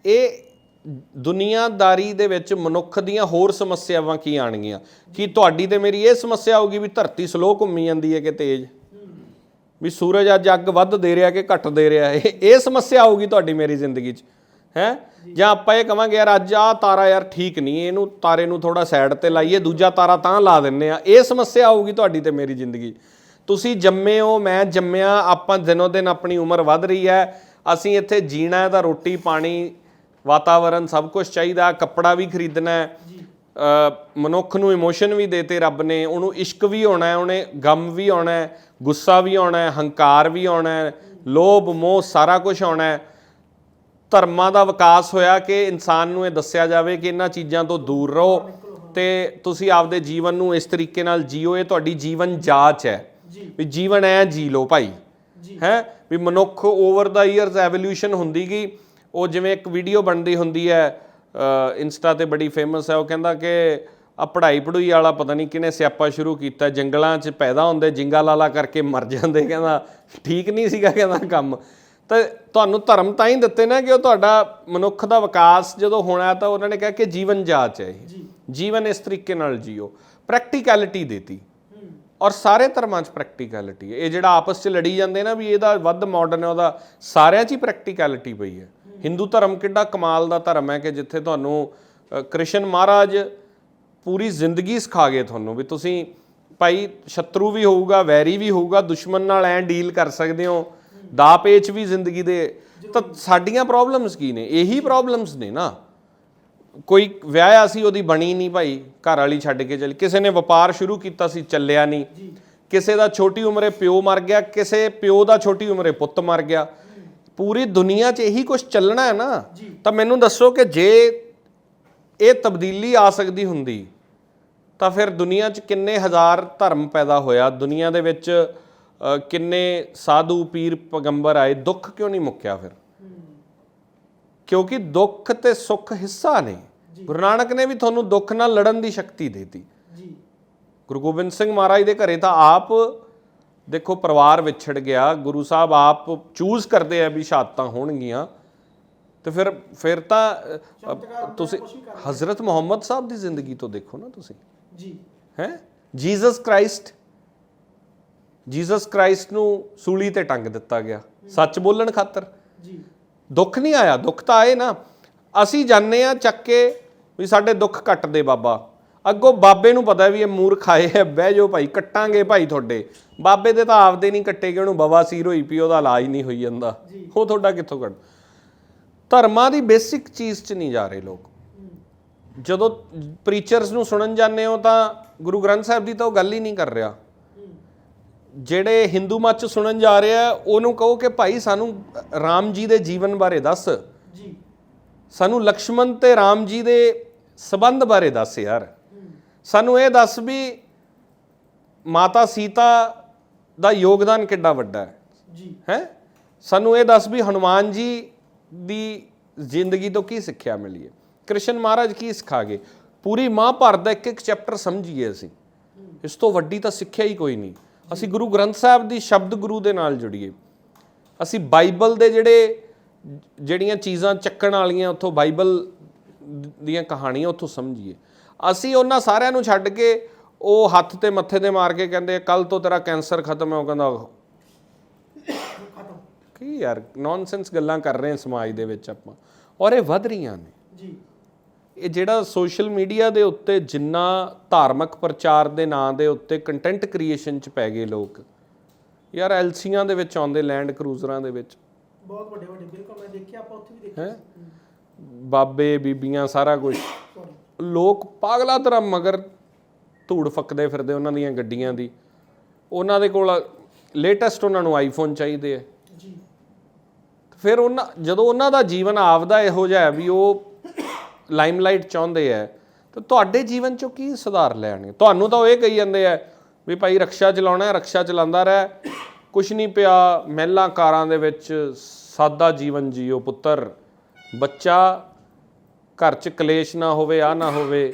S1: ਇਹ ਦੁਨੀਆਦਾਰੀ ਦੇ ਵਿੱਚ ਮਨੁੱਖ ਦੀਆਂ ਹੋਰ ਸਮੱਸਿਆਵਾਂ ਕੀ ਆਣਗੀਆਂ ਕੀ ਤੁਹਾਡੀ ਤੇ ਮੇਰੀ ਇਹ ਸਮੱਸਿਆ ਹੋਊਗੀ ਵੀ ਧਰਤੀ ਸਲੋ ਘੁੰਮੀ ਜਾਂਦੀ ਹੈ ਕਿ ਤੇਜ਼? ਵੀ ਸੂਰਜ ਅੱਜ ਅੱਗ ਵੱਧ ਦੇ ਰਿਹਾ ਕਿ ਘੱਟ ਦੇ ਰਿਹਾ? ਇਹ ਇਹ ਸਮੱਸਿਆ ਆਊਗੀ ਤੁਹਾਡੀ ਮੇਰੀ ਜ਼ਿੰਦਗੀ 'ਚ। ਹੈ? ਜਾਂ ਆਪਾਂ ਇਹ ਕਵਾਂਗੇ ਯਾਰ ਅੱਜ ਆ ਤਾਰਾ ਯਾਰ ਠੀਕ ਨਹੀਂ ਇਹਨੂੰ ਤਾਰੇ ਨੂੰ ਥੋੜਾ ਸਾਈਡ ਤੇ ਲਾਈਏ ਦੂਜਾ ਤਾਰਾ ਤਾਂ ਲਾ ਦਿੰਨੇ ਆ ਇਹ ਸਮੱਸਿਆ ਆਊਗੀ ਤੁਹਾਡੀ ਤੇ ਮੇਰੀ ਜ਼ਿੰਦਗੀ। ਤੁਸੀਂ ਜੰਮੇ ਹੋ ਮੈਂ ਜੰਮਿਆ ਆਪਾਂ ਦਿਨੋਂ ਦਿਨ ਆਪਣੀ ਉਮਰ ਵੱਧ ਰਹੀ ਹੈ। ਅਸੀਂ ਇੱਥੇ ਜੀਣਾ ਹੈ ਤਾਂ ਰੋਟੀ ਪਾਣੀ ਵਾਤਾਵਰਣ ਸਭ ਕੁਝ ਚਾਹੀਦਾ ਕੱਪੜਾ ਵੀ ਖਰੀਦਣਾ ਹੈ। ਮਨੁੱਖ ਨੂੰ ਇਮੋਸ਼ਨ ਵੀ ਦੇਤੇ ਰੱਬ ਨੇ ਉਹਨੂੰ ਇਸ਼ਕ ਵੀ ਆਉਣਾ ਹੈ ਉਹਨੇ ਗਮ ਵੀ ਆਉਣਾ ਹੈ ਗੁੱਸਾ ਵੀ ਆਉਣਾ ਹੈ ਹੰਕਾਰ ਵੀ ਆਉਣਾ ਹੈ ਲੋਭ ਮੋਹ ਸਾਰਾ ਕੁਝ ਆਉਣਾ ਹੈ। ਧਰਮਾਂ ਦਾ ਵਿਕਾਸ ਹੋਇਆ ਕਿ ਇਨਸਾਨ ਨੂੰ ਇਹ ਦੱਸਿਆ ਜਾਵੇ ਕਿ ਇਹਨਾਂ ਚੀਜ਼ਾਂ ਤੋਂ ਦੂਰ ਰਹੋ ਤੇ ਤੁਸੀਂ ਆਪਦੇ ਜੀਵਨ ਨੂੰ ਇਸ ਤਰੀਕੇ ਨਾਲ ਜੀਓ ਇਹ ਤੁਹਾਡੀ ਜੀਵਨ ਜਾਂਚ ਹੈ। ਵੀ ਜੀਵਨ ਐ ਜੀ ਲਓ ਭਾਈ। ਹੈ? ਵੀ ਮਨੁੱਖ ਓਵਰ ਦਾ ਇਅਰਸ ਐਵੋਲੂਸ਼ਨ ਹੁੰਦੀ ਗਈ। ਉਹ ਜਿਵੇਂ ਇੱਕ ਵੀਡੀਓ ਬਣਦੀ ਹੁੰਦੀ ਹੈ ਇੰਸਟਾ ਤੇ ਬੜੀ ਫੇਮਸ ਹੈ। ਉਹ ਕਹਿੰਦਾ ਕਿ ਆ ਪੜ੍ਹਾਈ ਪੜੂਈ ਵਾਲਾ ਪਤਾ ਨਹੀਂ ਕਿਨੇ ਸਿਆਪਾ ਸ਼ੁਰੂ ਕੀਤਾ। ਜੰਗਲਾਂ 'ਚ ਪੈਦਾ ਹੁੰਦੇ ਜਿੰਗਾ ਲਾਲਾ ਕਰਕੇ ਮਰ ਜਾਂਦੇ। ਕਹਿੰਦਾ ਠੀਕ ਨਹੀਂ ਸੀਗਾ ਕਹਿੰਦਾ ਕੰਮ। ਤਾਂ ਤੁਹਾਨੂੰ ਧਰਮ ਤਾਂ ਹੀ ਦਿੱਤੇ ਨਾ ਕਿ ਉਹ ਤੁਹਾਡਾ ਮਨੁੱਖ ਦਾ ਵਿਕਾਸ ਜਦੋਂ ਹੋਣਾ ਤਾਂ ਉਹਨਾਂ ਨੇ ਕਿਹਾ ਕਿ ਜੀਵਨ ਜਾਚ ਹੈ ਜੀਵਨ ਇਸ ਤਰੀਕੇ ਨਾਲ ਜੀਓ। ਪ੍ਰੈਕਟੀਕੈਲਿਟੀ ਦੇਤੀ। ਔਰ ਸਾਰੇ ਧਰਮਾਂ 'ਚ ਪ੍ਰੈਕਟੀਕੈਲਿਟੀ ਹੈ। ਇਹ ਜਿਹੜਾ ਆਪਸ 'ਚ ਲੜੀ ਜਾਂਦੇ ਨਾ ਵੀ ਇਹਦਾ ਵੱਧ ਮਾਡਰਨ ਹੈ ਉਹਦਾ ਸਾਰਿਆਂ 'ਚ ਹੀ ਪ੍ਰੈਕਟੀਕੈਲਿਟੀ ਪਈ ਹੈ। ਹਿੰਦੂ ਧਰਮ ਕਿੱਡਾ ਕਮਾਲ ਦਾ ਧਰਮ ਹੈ ਕਿ ਜਿੱਥੇ ਤੁਹਾਨੂੰ ਕ੍ਰਿਸ਼ਨ ਮਹਾਰਾਜ ਪੂਰੀ ਜ਼ਿੰਦਗੀ ਸਿਖਾ ਗਏ ਤੁਹਾਨੂੰ ਵੀ ਤੁਸੀਂ ਭਾਈ ਸ਼ਤਰੂ ਵੀ ਹੋਊਗਾ ਵੈਰੀ ਵੀ ਹੋਊਗਾ ਦੁਸ਼ਮਣ ਨਾਲ ਐ ਡੀਲ ਕਰ ਸਕਦੇ ਹੋ। ਦਾ ਪੇਚ ਵੀ ਜ਼ਿੰਦਗੀ ਦੇ ਤਾਂ ਸਾਡੀਆਂ ਪ੍ਰੋਬਲਮਸ ਕੀ ਨੇ? ਇਹੀ ਪ੍ਰੋਬਲਮਸ ਨੇ ਨਾ। ਕੋਈ ਵਿਆਹਿਆ ਸੀ ਉਹਦੀ ਬਣੀ ਨਹੀਂ ਭਾਈ ਘਰ ਵਾਲੀ ਛੱਡ ਕੇ ਚਲੀ। ਕਿਸੇ ਨੇ ਵਪਾਰ ਸ਼ੁਰੂ ਕੀਤਾ ਸੀ ਚੱਲਿਆ ਨਹੀਂ। ਕਿਸੇ ਦਾ ਛੋਟੀ ਉਮਰੇ ਪਿਓ ਮਰ ਗਿਆ ਕਿਸੇ ਪਿਓ ਦਾ ਛੋਟੀ ਉਮਰੇ ਪੁੱਤ ਮਰ ਗਿਆ। ਪੂਰੀ ਦੁਨੀਆ 'ਚ ਇਹੀ ਕੁਝ ਚੱਲਣਾ ਹੈ ਨਾ। ਤਾਂ ਮੈਨੂੰ ਦੱਸੋ ਕਿ ਜੇ ਇਹ ਤਬਦੀਲੀ ਆ ਸਕਦੀ ਹੁੰਦੀ ਤਾਂ ਫਿਰ ਦੁਨੀਆ 'ਚ ਕਿੰਨੇ ਹਜ਼ਾਰ ਧਰਮ ਪੈਦਾ ਹੋਇਆ? ਦੁਨੀਆ ਦੇ ਵਿੱਚ ਕਿੰਨੇ ਸਾਧੂ ਪੀਰ ਪੈਗੰਬਰ ਆਏ ਦੁੱਖ ਕਿਉਂ ਨਹੀਂ ਮੁੱਕਿਆ ਫਿਰ? ਕਿਉਂਕਿ ਦੁੱਖ ਤੇ ਸੁੱਖ ਹਿੱਸਾ ਨੇ। ਗੁਰੂ ਨਾਨਕ ਨੇ ਵੀ ਤੁਹਾਨੂੰ ਦੁੱਖ ਨਾਲ ਲੜਨ ਦੀ ਸ਼ਕਤੀ ਦਿੱਤੀ।
S2: ਜੀ।
S1: ਗੁਰੂ ਗੋਬਿੰਦ ਸਿੰਘ ਮਹਾਰਾਜ ਦੇ ਘਰੇ ਤਾਂ ਆਪ ਦੇਖੋ ਪਰਿਵਾਰ ਵਿਛੜ ਗਿਆ। ਗੁਰੂ ਸਾਹਿਬ ਆਪ ਚੂਜ਼ ਕਰਦੇ ਆ ਵੀ ਸ਼ਹਾਦਤਾਂ ਹੋਣਗੀਆਂ। ਤੇ ਫਿਰ ਫਿਰ ਤਾਂ ਤੁਸੀਂ ਹਜ਼ਰਤ ਮੁਹੰਮਦ ਸਾਹਿਬ ਦੀ ਜ਼ਿੰਦਗੀ ਤੋਂ ਦੇਖੋ ਨਾ ਤੁਸੀਂ।
S2: ਜੀ।
S1: ਹੈ? ਜੀਸਸ ਕ੍ਰਾਈਸਟ ਜੀਸਸ ਕ੍ਰਾਈਸਟ ਨੂੰ ਸੂਲੀ ਤੇ ਟੰਗ ਦਿੱਤਾ ਗਿਆ। ਸੱਚ ਬੋਲਣ ਖਾਤਰ।
S2: ਜੀ।
S1: ਦੁੱਖ ਨਹੀਂ ਆਇਆ। ਦੁੱਖ ਤਾਂ ਆਏ ਨਾ। ਅਸੀਂ ਜਾਣਦੇ ਆ ਚੱਕ ਕੇ ਵੀ ਸਾਡੇ ਦੁੱਖ ਕੱਟ ਦੇ ਬਾਬਾ। ਅੱਗੋਂ ਬਾਬੇ ਨੂੰ ਪਤਾ ਵੀ ਇਹ ਮੂਰਖ ਆਏ ਆ ਬਹਿ ਜਾਓ ਭਾਈ ਕੱਟਾਂਗੇ ਭਾਈ ਤੁਹਾਡੇ। ਬਾਬੇ ਦੇ ਤਾਂ ਆਪਦੇ ਨਹੀਂ ਕੱਟੇਗੇ ਉਹਨੂੰ ਬਵਾਸੀਰ ਹੋਈ ਪਈ ਉਹਦਾ ਇਲਾਜ ਨਹੀਂ ਹੋਈ ਜਾਂਦਾ। ਉਹ ਤੁਹਾਡਾ ਕਿੱਥੋਂ ਕੱਟ ਧਰਮਾਂ ਦੀ ਬੇਸਿਕ ਚੀਜ਼ 'ਚ ਨਹੀਂ ਜਾ ਰਹੇ ਲੋਕ। ਜਦੋਂ ਪ੍ਰੀਚਰਸ ਨੂੰ ਸੁਣਨ ਜਾਂਦੇ ਹੋ ਤਾਂ ਗੁਰੂ ਗ੍ਰੰਥ ਸਾਹਿਬ ਦੀ ਤਾਂ ਉਹ ਗੱਲ ਹੀ ਨਹੀਂ ਕਰ ਰਿਹਾ। ਜਿਹੜੇ ਹਿੰਦੂ ਮਤ ਚ ਸੁਣਨ ਜਾ ਰਿਹਾ ਉਹਨੂੰ ਕਹੋ ਕਿ ਭਾਈ ਸਾਨੂੰ ਰਾਮ ਜੀ ਦੇ ਜੀਵਨ ਬਾਰੇ ਦੱਸ।
S2: ਜੀ।
S1: ਸਾਨੂੰ ਲਕਸ਼ਮਣ ਤੇ ਰਾਮ ਜੀ ਦੇ ਸਬੰਧ ਬਾਰੇ ਦੱਸ ਯਾਰ। ਸਾਨੂੰ ਇਹ ਦੱਸ ਵੀ ਮਾਤਾ ਸੀਤਾ ਦਾ ਯੋਗਦਾਨ ਕਿੱਡਾ ਵੱਡਾ ਹੈ।
S2: ਜੀ।
S1: ਹੈ? ਸਾਨੂੰ ਇਹ ਦੱਸ ਵੀ ਹਨੂਮਾਨ ਜੀ ਦੀ ਜ਼ਿੰਦਗੀ ਤੋਂ ਕੀ ਸਿੱਖਿਆ ਮਿਲੀ ਹੈ? ਕ੍ਰਿਸ਼ਨ ਮਹਾਰਾਜ ਕੀ ਸਿਖਾ ਗਏ? ਪੂਰੀ ਮਹਾਭਾਰਤ ਦਾ ਇੱਕ ਇੱਕ ਚੈਪਟਰ ਸਮਝੀਏ ਅਸੀਂ। ਇਸ ਤੋਂ ਵੱਡੀ ਤਾਂ ਸਿੱਖਿਆ ਹੀ ਕੋਈ ਨਹੀਂ। ਅਸੀਂ ਗੁਰੂ ਗ੍ਰੰਥ ਸਾਹਿਬ ਦੀ ਸ਼ਬਦ ਗੁਰੂ ਦੇ ਨਾਲ ਜੁੜੀਏ। ਅਸੀਂ ਬਾਈਬਲ ਦੇ ਜਿਹੜੇ ਜਿਹੜੀਆਂ ਚੀਜ਼ਾਂ ਚੱਕਣ ਵਾਲੀਆਂ ਉੱਥੋਂ ਬਾਈਬਲ ਦੀਆਂ ਕਹਾਣੀਆਂ ਉੱਥੋਂ ਸਮਝੀਏ। ਅਸੀਂ ਉਹਨਾਂ ਸਾਰਿਆਂ ਨੂੰ ਛੱਡ ਕੇ ਉਹ ਹੱਥ ਤੇ ਮੱਥੇ ਤੇ ਮਾਰ ਕੇ ਕਹਿੰਦੇ ਕੱਲ ਤੋਂ ਤੇਰਾ ਕੈਂਸਰ ਖਤਮ ਹੈ। ਉਹ ਕਹਿੰਦਾ ਕੀ ਯਾਰ ਨੌਨਸੈਂਸ ਗੱਲਾਂ ਕਰ ਰਹੇ ਹਾਂ ਸਮਾਜ ਦੇ ਵਿੱਚ ਆਪਾਂ। ਔਰ ਇਹ ਵੱਧ ਰਹੀਆਂ ਨੇ।
S2: ਜੀ।
S1: ਇਹ ਜਿਹੜਾ ਸੋਸ਼ਲ ਮੀਡੀਆ ਦੇ ਉੱਤੇ ਜਿੰਨਾ ਧਾਰਮਿਕ ਪ੍ਰਚਾਰ ਦੇ ਨਾਂ ਦੇ ਉੱਤੇ ਕੰਟੈਂਟ ਕ੍ਰੀਏਸ਼ਨ ਚ ਪੈ ਗਏ ਲੋਕ ਯਾਰ ਐਲਸੀਆਂ ਦੇ ਵਿੱਚ ਆਉਂਦੇ ਲੈਂਡ ਕਰੂਜ਼ਰਾਂ ਦੇ ਵਿੱਚ।
S2: ਬਹੁਤ ਵੱਡੇ ਵੱਡੇ ਬਿਲਕੁਲ ਮੈਂ ਦੇਖਿਆ ਆਪਾਂ ਉੱਥੇ ਵੀ ਦੇਖਿਆ
S1: ਹੈ? ਬਾਬੇ ਬੀਬੀਆਂ ਸਾਰਾ ਕੁਝ ਲੋਕ ਪਾਗਲਾ ਤਰ੍ਹਾਂ ਮਗਰ ਧੂੜ ਫੱਕਦੇ ਫਿਰਦੇ ਉਹਨਾਂ ਦੀਆਂ ਗੱਡੀਆਂ ਦੀ। ਉਹਨਾਂ ਦੇ ਕੋਲ ਲੇਟੈਸਟ ਉਹਨਾਂ ਨੂੰ ਆਈਫੋਨ ਚਾਹੀਦੇ ਆ।
S2: ਜੀ।
S1: ਫਿਰ ਉਹਨਾਂ ਜਦੋਂ ਉਹਨਾਂ ਦਾ ਜੀਵਨ ਆਪਦਾ ਇਹੋ ਜਿਹਾ ਹੈ ਵੀ ਉਹ ਲਾਈਮਲਾਈਟ ਚਾਹੁੰਦੇ ਆ ਤਾਂ ਤੁਹਾਡੇ ਜੀਵਨ ਚੋਂ ਕੀ ਸੁਧਾਰ ਲੈਣਗੇ? ਤੁਹਾਨੂੰ ਤਾਂ ਉਹ ਇਹ ਕਹੀ ਜਾਂਦੇ ਆ ਵੀ ਭਾਈ ਰਕਸ਼ਾ ਚਲਾਉਣਾ ਹੈ ਰਕਸ਼ਾ ਚਲਾਉਂਦਾ ਰਹਿ। ਕੁਛ ਨਹੀਂ ਪਿਆ, ਮਹਿਲਾ ਕਾਰਾਂ ਦੇ ਵਿੱਚ ਸਾਦਾ ਜੀਵਨ ਜੀਓ ਪੁੱਤਰ। ਬੱਚਾ ਘਰ 'ਚ ਕਲੇਸ਼ ਨਾ ਹੋਵੇ, ਆ ਨਾ ਹੋਵੇ।